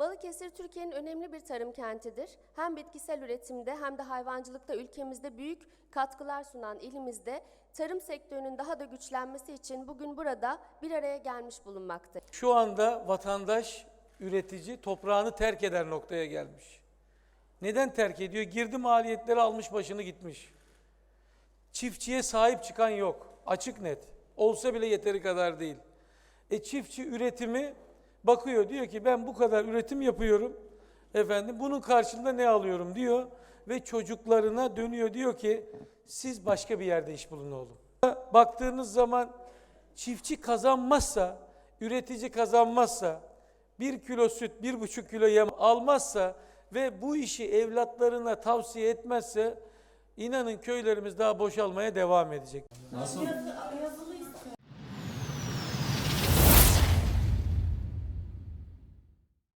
Balıkesir Türkiye'nin önemli bir tarım kentidir. Hem bitkisel üretimde hem de hayvancılıkta ülkemizde büyük katkılar sunan ilimizde tarım sektörünün daha da güçlenmesi için bugün burada bir araya gelmiş bulunmaktayız. Şu anda vatandaş, üretici toprağını terk eder noktaya gelmiş. Neden terk ediyor? Girdi maliyetleri almış başını gitmiş. Çiftçiye sahip çıkan yok. Açık net. Olsa bile yeteri kadar değil. E çiftçi üretimi bakıyor diyor ki ben bu kadar üretim yapıyorum. Efendim bunun karşılığında ne alıyorum diyor ve çocuklarına dönüyor diyor ki siz başka bir yerde iş bulun oğlum. Baktığınız zaman çiftçi kazanmazsa, üretici kazanmazsa, bir kilo süt, bir buçuk kilo yem almazsa ve bu işi evlatlarına tavsiye etmezse inanın köylerimiz daha boşalmaya devam edecek. Nasıl